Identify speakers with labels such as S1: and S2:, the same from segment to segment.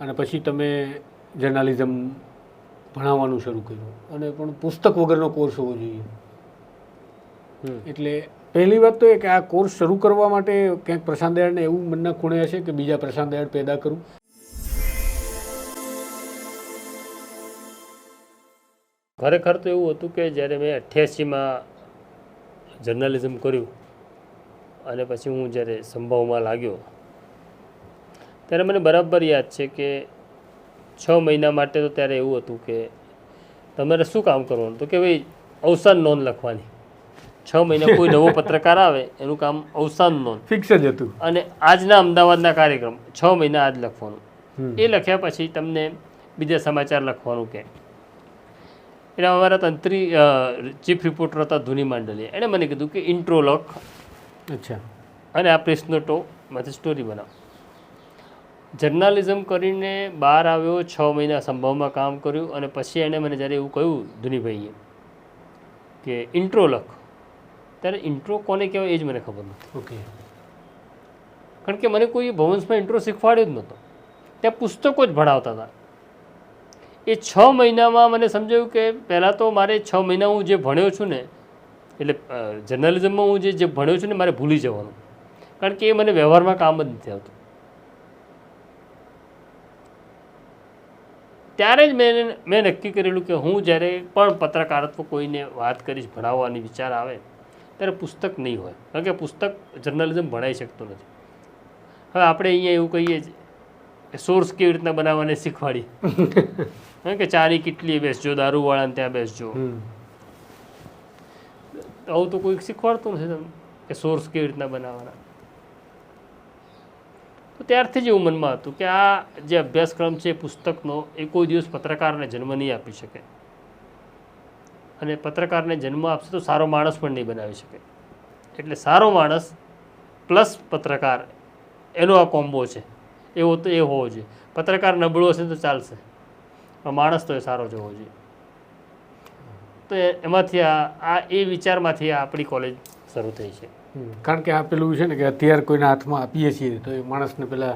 S1: અને પછી તમે જર્નાલિઝમ ભણાવવાનું શરૂ કર્યું. અને પણ પુસ્તક વગરનો કોર્સ હોવો જોઈએ. એટલે પહેલી વાત તો એ કે આ કોર્સ શરૂ કરવા માટે ક્યાંક પ્રશાંત દયાળને એવું મનના ખૂણે હશે કે બીજા પ્રશાંત દયાળ પેદા કરું.
S2: ખરેખર તો એવું હતું કે જ્યારે મેં અઠ્યાસીમાં જર્નાલિઝમ કર્યું અને પછી હું જ્યારે સંભાવમાં લાગ્યો ત્યારે મને બરાબર યાદ છે કે છ મહિના માટે તો ત્યારે એવું હતું કે તમારે શું કામ કરવાનું? તો કે ભાઈ અવસાન નોંધ લખવાની. છ મહિના કોઈ નવો પત્રકાર આવે એનું કામ અવસાન નોંધ.
S1: ફિક્સ જ હતું.
S2: અને આજના અમદાવાદના કાર્યક્રમ છ મહિના આજ લખવાનું. એ લખ્યા પછી તમને બીજા સમાચાર લખવાનું કે. એટલે અમારા તંત્રી ચીફ રિપોર્ટર હતા ધુની માંડલિયા. એણે મને કીધું કે ઇન્ટ્રો લખ.
S1: અચ્છા.
S2: અને આ પ્રેસ માથે સ્ટોરી બનાવ. જર્નાલિઝમ કરીને બહાર આવ્યો છ મહિના સંભવમાં કામ કર્યું અને પછી એણે મને જ્યારે એવું કહ્યું ધુનીભાઈએ કે ઇન્ટ્રો લખ ત્યારે ઇન્ટ્રો કોને કહેવાય એ જ મને ખબર નથી.
S1: ઓકે.
S2: કારણ કે મને કોઈ ભવન્સમાં ઇન્ટ્રો શીખવાડ્યો જ નહોતો. ત્યાં પુસ્તકો જ ભણાવતા હતા. એ છ મહિનામાં મને સમજાયું કે પહેલાં તો મારે છ મહિના હું જે ભણ્યો છું ને એટલે જર્નાલિઝમમાં હું જે જે ભણ્યો છું ને મારે ભૂલી જવાનું. કારણ કે એ મને વ્યવહારમાં કામ જ નથી આવતું. ત્યારે જ મેં મેં નક્કી કરેલું કે હું જ્યારે પણ પત્રકારત્વ કોઈને વાત કરીશ ભણાવવાની વિચાર આવે ત્યારે પુસ્તક નહીં હોય. કારણ કે પુસ્તક જર્નલિઝમ ભણાઈ શકતો નથી. હવે આપણે અહીંયા એવું કહીએ કે સોર્સ કેવી રીતના બનાવવાને શીખવાડી હા કે ચાની કેટલી બેસજો દારૂવાળાને ત્યાં બેસજો. આવું તો કોઈક શીખવાડતું નથી તમને કે સોર્સ કેવી રીતના બનાવવાના. તો ત્યારથી જ એવું મનમાં હતું કે આ જે અભ્યાસક્રમ છે પુસ્તકનો એ કોઈ દિવસ પત્રકારને જન્મ નહીં આપી શકે. અને પત્રકારને જન્મ આપશે તો સારો માણસ પણ નહીં બનાવી શકે. એટલે સારો માણસ પ્લસ પત્રકાર, એનો આ કોમ્બો છે. એવો તો એ હોવો જોઈએ. પત્રકાર નબળો હશે તો ચાલશે. માણસ તો એ સારો જ હોવો જોઈએ. તો એમાંથી આ એ વિચારમાંથી આપણી કોલેજ શરૂ થઈ છે.
S1: કારણ કે આ પેલું છે ને કે હથિયાર કોઈના હાથમાં આપીએ છીએ તો એ માણસને પેલા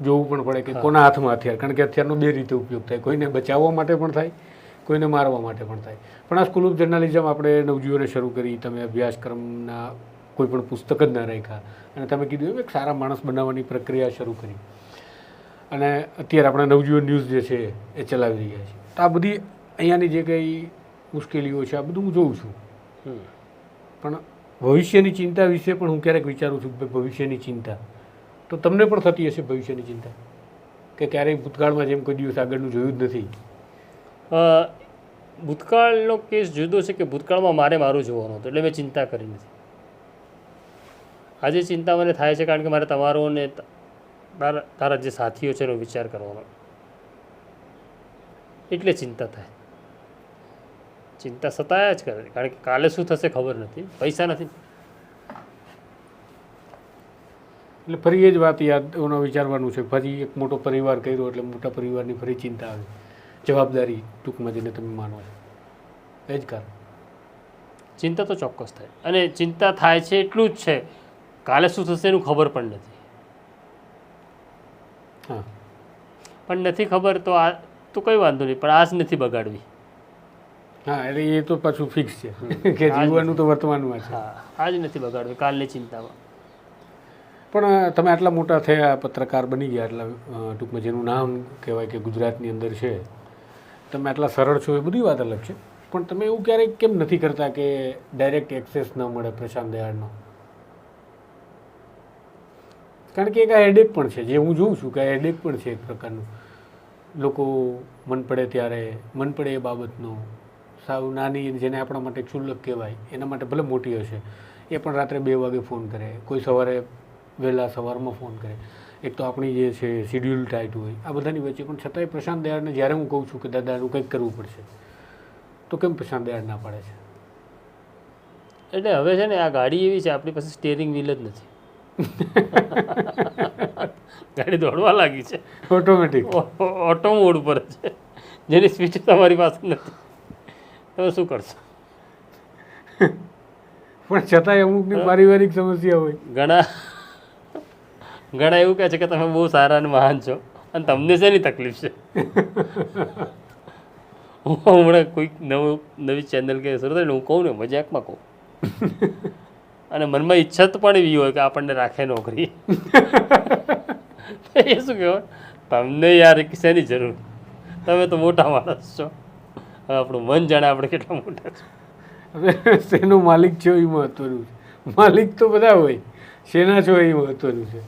S1: જોવું પણ પડે કે કોના હાથમાં હથિયાર? કારણ કે હથિયારનો બે રીતે ઉપયોગ થાય. કોઈને બચાવવા માટે પણ થાય કોઈને મારવા માટે પણ થાય. પણ આ સ્કૂલ ઓફ જર્નાલિઝમ આપણે નવજીવને શરૂ કરી તમે અભ્યાસક્રમના કોઈ પણ પુસ્તક જ ના રાખ્યા. અને તમે કીધું એમ એક સારા માણસ બનાવવાની પ્રક્રિયા શરૂ કરી. અને અત્યારે આપણા નવજીવન ન્યૂઝ જે છે એ ચલાવી રહ્યા છે. તો આ બધી અહીંયાની જે કંઈ મુશ્કેલીઓ છે આ બધું હું જોઉં છું. પણ ભવિષ્યની ચિંતા વિશે પણ હું ક્યારેક વિચારું છું ભવિષ્યની ચિંતા. તો તમને પણ થતી હશે ભવિષ્યની ચિંતા? કે ક્યારેય ભૂતકાળમાં જેમ કોઈ દિવસ આગળનું જોયું જ નથી?
S2: ભૂતકાળનો કેસ જુદો છે કે ભૂતકાળમાં મારે મારું જોવાનું હતું, એટલે મેં ચિંતા કરી નથી. આજે ચિંતા મને થાય છે કારણ કે મારે તમારો તારા તારા જે સાથીઓ છે એનો વિચાર કરવાનો. એટલે ચિંતા થાય. ચિંતા સતાયા જ કરે. કારણ કે કાલે શું થશે ખબર નથી. પૈસા નથી.
S1: એટલે ફરી એ જ વાત યાદ ઓનો વિચારવાનું છે. ફરી એક મોટો પરિવાર કર્યો એટલે મોટા પરિવારની ફરી ચિંતા આવે. જવાબદારી ટૂંકમાં જઈને તમે માનો છો. એ જ કારણ.
S2: ચિંતા તો ચોક્કસ થાય. અને ચિંતા થાય છે એટલું જ છે. કાલે શું થશે એનું ખબર પણ નથી.
S1: હા.
S2: પણ નથી ખબર તો આ તો કંઈ વાંધો નહીં. પણ આજ નથી બગાડવી.
S1: હા એટલે એ તો પાછું ફિક્સ છે. કે જીવવાનું તો વર્તમાનમાં છે.
S2: આજ નથી બગાડવું કાલની ચિંતામાં.
S1: પણ તમે આટલા મોટા થયા પત્રકાર બની ગયા એટલા ટૂંકમાં જેનું નામ કહેવાય કે ગુજરાતની અંદર છે. તમે આટલા સરળ છો એ બધી વાત અલગ છે. પણ તમે એવું ક્યારેય કેમ નથી કરતા કે ડાયરેક્ટ એક્સેસ ન મળે પ્રશાંત દયાળનો? કારણ કે એક આ હેડેક પણ છે જે હું જોઉં છું કે હેડેક પણ છે એક પ્રકારનું. લોકો મન પડે ત્યારે મન પડે એ બાબતનો. સાવ નાની જેને આપણા માટે ક્ષુલ્લક કહેવાય એના માટે ભલે મોટી હશે એ પણ રાત્રે બે વાગે ફોન કરે કોઈ સવારે વહેલા સવારમાં ફોન કરે. એક તો આપણી જે છે શિડ્યુલ ટાઈટ હોય આ બધાની વચ્ચે પણ છતાંય પ્રશાંત દયાળને જ્યારે હું કહું છું કે દાદાનું કંઈક કરવું પડશે તો કેમ પ્રશાંત દયાળ ના પાડે છે?
S2: એટલે હવે છે ને આ ગાડી એવી છે આપણી પાસે સ્ટેરિંગ વ્હીલ જ નથી. ગાડી દોડવા લાગી છે.
S1: ઓટોમેટિક
S2: ઓટો મોડ ઉપર છે. જેની સ્વિચ તમારી પાસે નથી. તમે શું કરશો?
S1: પણ છતાંય અમુકની પારિવારિક સમસ્યા હોય.
S2: ઘણા ઘણા એવું કહે છે કે તમે બહુ સારા અને મહાન છો અને તમને શેની તકલીફ છે? હું હમણાં કોઈક નવું નવી ચેનલ કે શરૂ થાય ને હું કહું ને મજાકમાં કહું. અને મનમાં ઈચ્છા તો પણ એવી હોય કે આપણને રાખે નોકરી. એ શું કહેવાય? તમને યાર શેની જરૂર? તમે તો મોટા માણસ છો. આપણું મન જાણે આપણે કેટલા મોટા છે.
S1: શેનો માલિક છો એ મહત્વનું છે. માલિક તો બધા હોય, શેના છો એ મહત્વનું છે.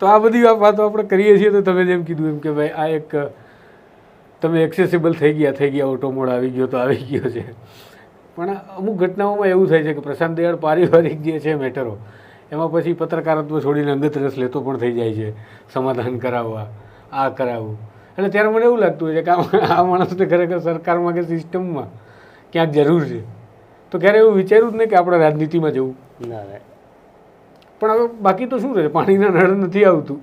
S1: તો આ બધી વાતો આપણે કરીએ છીએ તો તમે જેમ કીધું એમ કે ભાઈ આ એક, તમે એક્સેસિબલ થઈ ગયા થઈ ગયા ઓટો મોડ આવી ગયો તો આવી ગયો છે. પણ અમુક ઘટનાઓમાં એવું થાય છે કે પ્રશાંત દયાળ પારિવારિક જે છે મેટરો, એમાં પછી પત્રકારત્વ છોડીને અંગત રસ લેતો પણ થઈ જાય છે. સમાધાન કરાવવા, આ કરાવવું. એટલે ત્યારે મને એવું લાગતું હોય છે કે આ માણસને ખરેખર સરકારમાં કે સિસ્ટમમાં ક્યાંક જરૂર છે. તો ક્યારે એવું વિચાર્યું જ નહીં કે આપણે રાજનીતિમાં જવું.
S2: ના
S1: પણ હવે બાકી તો શું રહે પાણીના નળ નથી આવતું.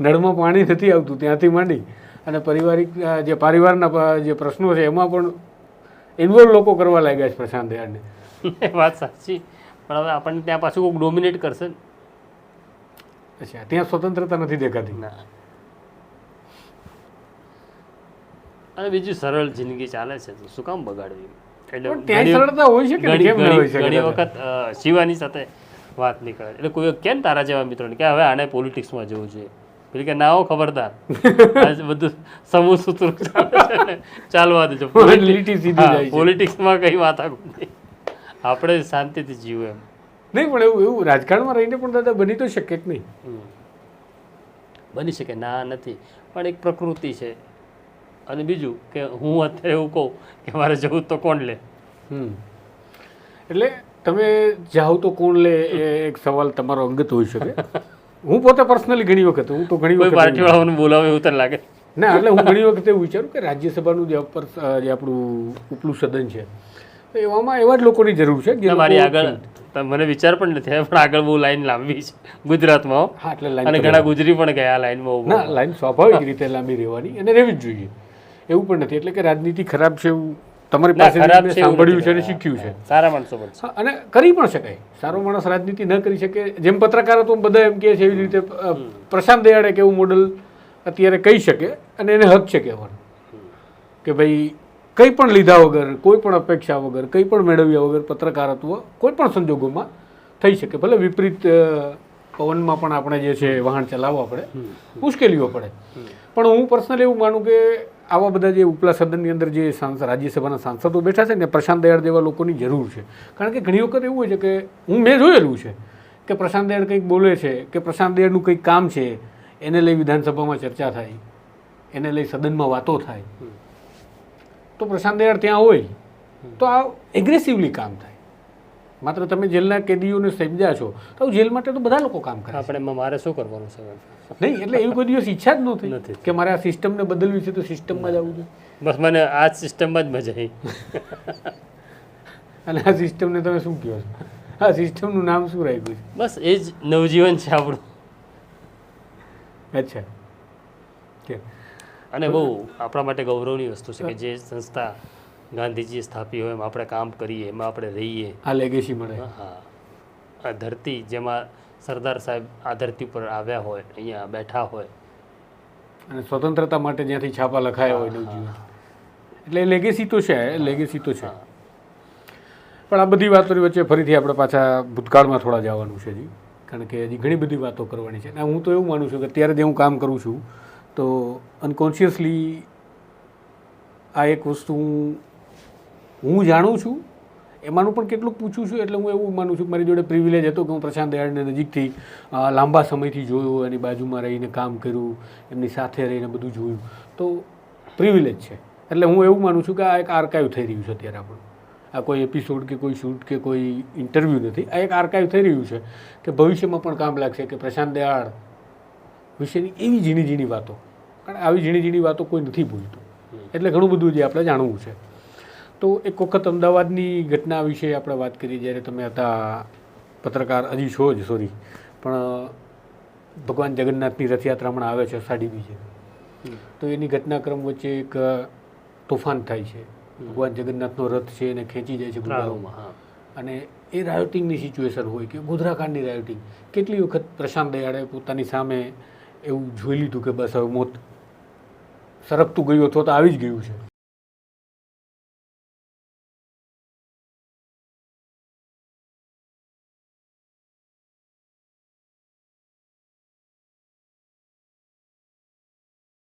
S1: નળમાં પાણી નથી આવતું ત્યાંથી માંડી અને પારિવારિક જે પરિવારના જે પ્રશ્નો છે એમાં પણ ઇન્વોલ્વ લોકો કરવા લાગ્યા છે પ્રશાંત
S2: યારને વાત સાચી. પણ હવે આપણને ત્યાં પાછું કોઈક ડોમિનેટ કરશે
S1: અચ્છા ત્યાં સ્વતંત્રતા નથી દેખાતી.
S2: ના. અને બીજું સરળ જિંદગી ચાલે છે. તો શું કામ બગાડવી? એટલે ઘણી-? વખત શિવાની સાથે વાત નીકળે. એટલે કોઈ કેમ તારા જેવા મિત્રોને કે હવે આને પોલિટિક્સમાં જવું જોઈએ પેલી કે ના હો ખબરદાર. બધું સમૂહ સૂત્ર ચાલવા દેજો. પોલિટિક્સમાં કઈ વાત આપણે શાંતિથી જીવું એમ.
S1: નહીં પણ એવું એવું રાજકારણમાં રહીને પણ દાદા બની તો શકે જ નહીં.
S2: બની શકે ના નથી. પણ એક પ્રકૃતિ છે. અને બીજું કે હું અત્યારે એવું કહું કે મારે જવું તો કોણ લે?
S1: હમ. એટલે તમે જાઓ તો કોણ લે એ એક સવાલ તમારો અંગત હોઈ શકે. હું પોતે પર્સનલી ઘણી વખત હું તો ઘણી વખત
S2: પાર્ટીવાળાઓને બોલાવે એવું તને લાગે?
S1: ના એટલે હું ઘણી વખત એવું વિચારું કે રાજ્યસભાનું જે અપર જે આપણું ઉપલું સદન છે એવામાં એવા જ લોકોની જરૂર છે જે
S2: મારી આગળ મને વિચાર પણ નથી પણ આગળ બહુ લાઈન લાંબી છે ગુજરાતમાં હો.
S1: એટલે
S2: અને
S1: લાઈન
S2: ઘણા ગુજરી પણ ગયા લાઈનમાં
S1: ના લાઈન સ્વાભાવિક રીતે લાંબી રહેવાની અને રહેવી જ જોઈએ. એવું પણ નથી. એટલે કે રાજનીતિ ખરાબ છે એવું તમારી પાસે
S2: એવું
S1: સાંભળ્યું છે અને શીખ્યું છે.
S2: સારા માણસો પણ
S1: અને કરી પણ શકાય. સારો માણસ રાજનીતિ ન કરી શકે. જેમ પત્રકારત્વ બધા એમ કહે છે એવી રીતે પ્રશાંત દયાળે કેવું મોડલ અત્યારે કહી શકે અને એને હક છે કહેવાનું. કે ભાઈ કંઈ પણ લીધા વગર કોઈ પણ અપેક્ષા વગર કંઈ પણ મેળવ્યા વગર પત્રકારત્વ કોઈ પણ સંજોગોમાં થઈ શકે. ભલે વિપરીત પવનમાં પણ આપણે જે છે વાહન ચલાવવા પડે મુશ્કેલીઓ પડે. પણ હું પર્સનલી એવું માનું કે આવા બધા જે ઉપલા સદનની અંદર જે રાજ્યસભાના સાંસદો બેઠા છે ને પ્રશાંત દયાળ જેવા લોકોની જરૂર છે. કારણ કે ઘણી વખત એવું હોય છે કે હું મેં જોયેલું છે કે પ્રશાંત દયાળ કંઈક બોલે છે કે પ્રશાંત દયાળનું કંઈક કામ છે એને લઈ વિધાનસભામાં ચર્ચા થાય એને લઈ સદનમાં વાતો થાય. તો પ્રશાંત દયાળ ત્યાં હોય. તો આ એગ્રેસિવલી કામ થાય. માત્ર તમે જેલના કેદીઓને સમજ્યા છો તો જેલ માટે તો બધા લોકો કામ કરે
S2: આપણે મારે શું કરવાનું છે?
S1: નહીં એટલે એવી કોઈ દિવસ ઈચ્છા જ
S2: નથી.
S1: નથી. કે મારે આ સિસ્ટમને બદલવી છે તો સિસ્ટમમાં જવું જોઈએ.
S2: બસ મને આ જ સિસ્ટમમાં જ મજા આવી.
S1: અને આ સિસ્ટમને તમે શું કહો છો? આ સિસ્ટમનું નામ શું રાખ્યું છે?
S2: બસ એ જ નવજીવન છે આપણું.
S1: અચ્છા. કે
S2: અને બહુ આપણા માટે ગૌરવની વસ્તુ છે કે જે સંસ્થા ગાંધીજીએ સ્થાપી હોય એમાં આપણે કામ કરીએ એમાં આપણે રહીએ.
S1: આ લેગેસી મળે.
S2: હા આ ધરતી જેમાં સરદાર સાહેબ આ ધરતી પર આવ્યા હોય અહીંયા બેઠા હોય.
S1: અને સ્વતંત્રતા માટે જ્યાંથી છાપા લખાયા હોય નવજીવન. એટલે લેગેસી તો છે લેગેસી તો છે. પણ આ બધી વાતોની વચ્ચે ફરીથી આપણે પાછા ભૂતકાળમાં થોડા જવાનું છે જી કારણ કે હજી ઘણી બધી વાતો કરવાની છે. અને હું તો એવું માનું છું કે અત્યારે જે હું કામ કરું છું તો અનકોન્શિયસલી આ એક વસ્તુ હું હું જાણું છું, એમાંનું પણ કેટલુંક પૂછું છું, એટલે હું એવું માનું છું મારી જોડે પ્રિવિલેજ હતો કે હું પ્રશાંત દયાળને નજીકથી લાંબા સમયથી જોયું, એની બાજુમાં રહીને કામ કર્યું, એમની સાથે રહીને બધું જોયું. તો પ્રિવિલેજ છે. એટલે હું એવું માનું છું કે આ એક આર્કાઇવ થઈ રહ્યું છે અત્યારે આપણું. આ કોઈ એપિસોડ કે કોઈ શૂટ કે કોઈ ઇન્ટરવ્યૂ નથી. આ એક આર્કાઇવ થઈ રહ્યું છે કે ભવિષ્યમાં પણ કામ લાગશે કે પ્રશાંત દયાળ વિશેની એવી ઝીણી ઝીણી વાતો. કારણ આવી ઝીણી ઝીણી વાતો કોઈ નથી ભૂલતું. એટલે ઘણું બધું જે આપણે જાણવું છે. તો એક વખત અમદાવાદની ઘટના વિશે આપણે વાત કરી જ્યારે તમે હતા પત્રકાર હજી છો જ સોરી પણ ભગવાન જગન્નાથની રથયાત્રા હમણાં આવે છે અષાઢી બીજે. તો એની ઘટનાક્રમ વચ્ચે એક તોફાન થાય છે. ભગવાન જગન્નાથનો રથ છે એને ખેંચી જાય છે ગુંડાઓ અને એ રાયોટિંગની સિચ્યુએશન હોય કે ગોધરાકાંડની રાયોટિંગ કેટલી વખત પ્રશાંત દયાળે પોતાની સામે એવું જોઈ લીધું કે બસ હવે મોત સરકતું ગયું અથવા તો આવી જ ગયું છે?